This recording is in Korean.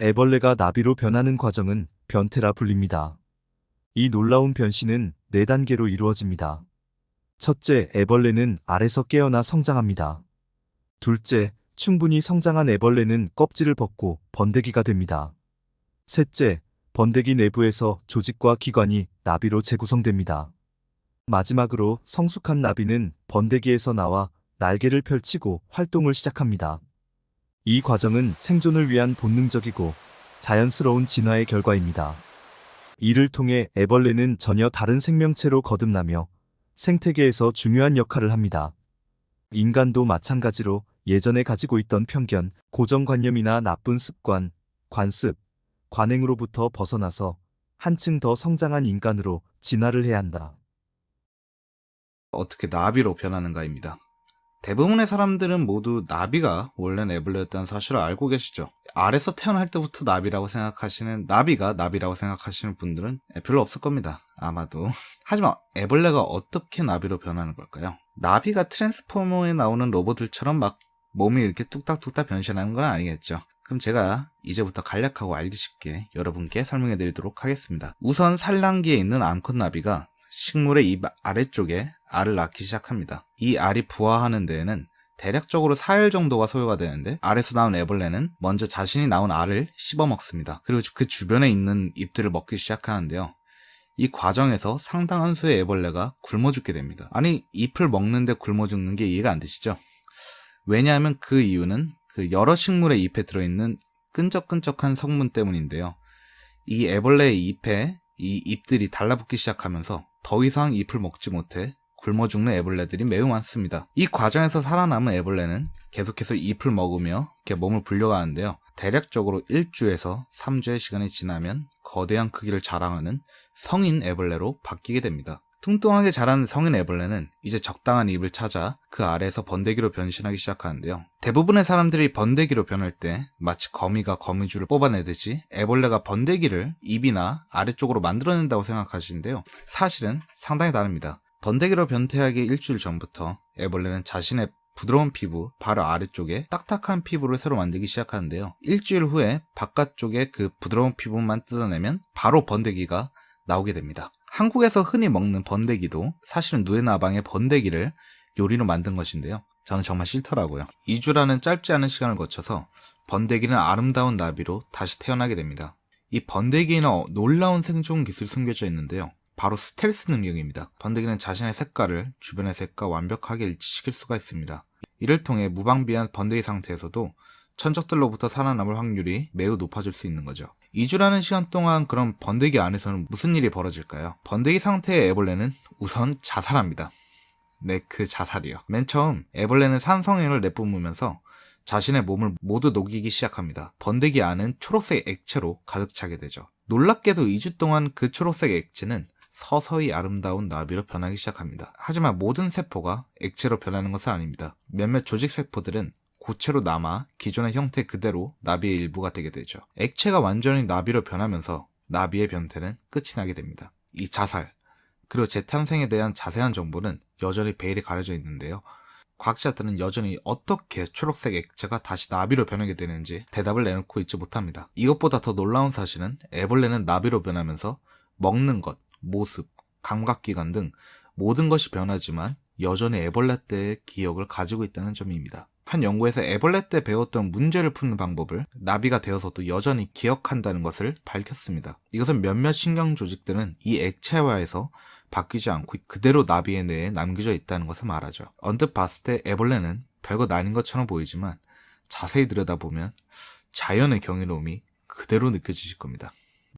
애벌레가 나비로 변하는 과정은 변태라 불립니다. 이 놀라운 변신은 네 단계로 이루어집니다. 첫째, 애벌레는 알에서 깨어나 성장합니다. 둘째, 충분히 성장한 애벌레는 껍질을 벗고 번데기가 됩니다. 셋째, 번데기 내부에서 조직과 기관이 나비로 재구성됩니다. 마지막으로 성숙한 나비는 번데기에서 나와 날개를 펼치고 활동을 시작합니다. 이 과정은 생존을 위한 본능적이고 자연스러운 진화의 결과입니다. 이를 통해 애벌레는 전혀 다른 생명체로 거듭나며 생태계에서 중요한 역할을 합니다. 인간도 마찬가지로 예전에 가지고 있던 편견, 고정관념이나 나쁜 습관, 관습, 관행으로부터 벗어나서 한층 더 성장한 인간으로 진화를 해야 한다. 어떻게 나비로 변하는가입니다. 대부분의 사람들은 모두 나비가 원래는 애벌레였다는 사실을 알고 계시죠. 알에서 태어날 때부터 나비라고 생각하시는, 나비가 나비라고 생각하시는 분들은 별로 없을 겁니다. 아마도. 하지만 애벌레가 어떻게 나비로 변하는 걸까요? 나비가 트랜스포머에 나오는 로봇들처럼 막 몸이 이렇게 뚝딱뚝딱 변신하는 건 아니겠죠. 그럼 제가 이제부터 간략하고 알기 쉽게 여러분께 설명해 드리도록 하겠습니다. 우선 산란기에 있는 암컷 나비가 식물의 입 아래쪽에 알을 낳기 시작합니다. 이 알이 부화하는 데에는 대략적으로 4일 정도가 소요가 되는데 알에서 나온 애벌레는 먼저 자신이 낳은 알을 씹어 먹습니다. 그리고 그 주변에 있는 잎들을 먹기 시작하는데요. 이 과정에서 상당한 수의 애벌레가 굶어 죽게 됩니다. 아니 잎을 먹는데 굶어 죽는 게 이해가 안 되시죠? 왜냐하면 그 이유는 그 여러 식물의 잎에 들어있는 끈적끈적한 성분 때문인데요. 이 애벌레의 잎에 이 잎들이 달라붙기 시작하면서 더 이상 잎을 먹지 못해 굶어 죽는 애벌레들이 매우 많습니다. 이 과정에서 살아남은 애벌레는 계속해서 잎을 먹으며 몸을 불려가는데요. 대략적으로 1주에서 3주의 시간이 지나면 거대한 크기를 자랑하는 성인 애벌레로 바뀌게 됩니다. 뚱뚱하게 자라는 성인 애벌레는 이제 적당한 입을 찾아 그 아래에서 번데기로 변신하기 시작하는데요. 대부분의 사람들이 번데기로 변할 때 마치 거미가 거미줄을 뽑아내듯이 애벌레가 번데기를 입이나 아래쪽으로 만들어낸다고 생각하시는데요. 사실은 상당히 다릅니다. 번데기로 변태하기 일주일 전부터 애벌레는 자신의 부드러운 피부 바로 아래쪽에 딱딱한 피부를 새로 만들기 시작하는데요. 일주일 후에 바깥쪽에 그 부드러운 피부만 뜯어내면 바로 번데기가 나오게 됩니다. 한국에서 흔히 먹는 번데기도 사실은 누에나방의 번데기를 요리로 만든 것인데요. 저는 정말 싫더라고요. 2주라는 짧지 않은 시간을 거쳐서 번데기는 아름다운 나비로 다시 태어나게 됩니다. 이 번데기에는 놀라운 생존 기술이 숨겨져 있는데요. 바로 스텔스 능력입니다. 번데기는 자신의 색깔을 주변의 색과 완벽하게 일치시킬 수가 있습니다. 이를 통해 무방비한 번데기 상태에서도 천적들로부터 살아남을 확률이 매우 높아질 수 있는 거죠. 2주라는 시간 동안 그럼 번데기 안에서는 무슨 일이 벌어질까요? 번데기 상태의 애벌레는 우선 자살합니다. 네, 그 자살이요. 맨 처음 애벌레는 산성액을 내뿜으면서 자신의 몸을 모두 녹이기 시작합니다. 번데기 안은 초록색 액체로 가득 차게 되죠. 놀랍게도 2주 동안 그 초록색 액체는 서서히 아름다운 나비로 변하기 시작합니다. 하지만 모든 세포가 액체로 변하는 것은 아닙니다. 몇몇 조직 세포들은 고체로 남아 기존의 형태 그대로 나비의 일부가 되게 되죠. 액체가 완전히 나비로 변하면서 나비의 변태는 끝이 나게 됩니다. 이 자살, 그리고 재탄생에 대한 자세한 정보는 여전히 베일에 가려져 있는데요. 과학자들은 여전히 어떻게 초록색 액체가 다시 나비로 변하게 되는지 대답을 내놓고 있지 못합니다. 이것보다 더 놀라운 사실은 애벌레는 나비로 변하면서 먹는 것, 모습, 감각기관 등 모든 것이 변하지만 여전히 애벌레 때의 기억을 가지고 있다는 점입니다. 한 연구에서 애벌레 때 배웠던 문제를 푸는 방법을 나비가 되어서도 여전히 기억한다는 것을 밝혔습니다. 이것은 몇몇 신경 조직들은 이 액체화에서 바뀌지 않고 그대로 나비의 뇌에 남겨져 있다는 것을 말하죠. 언뜻 봤을 때 애벌레는 별것 아닌 것처럼 보이지만 자세히 들여다보면 자연의 경이로움이 그대로 느껴지실 겁니다.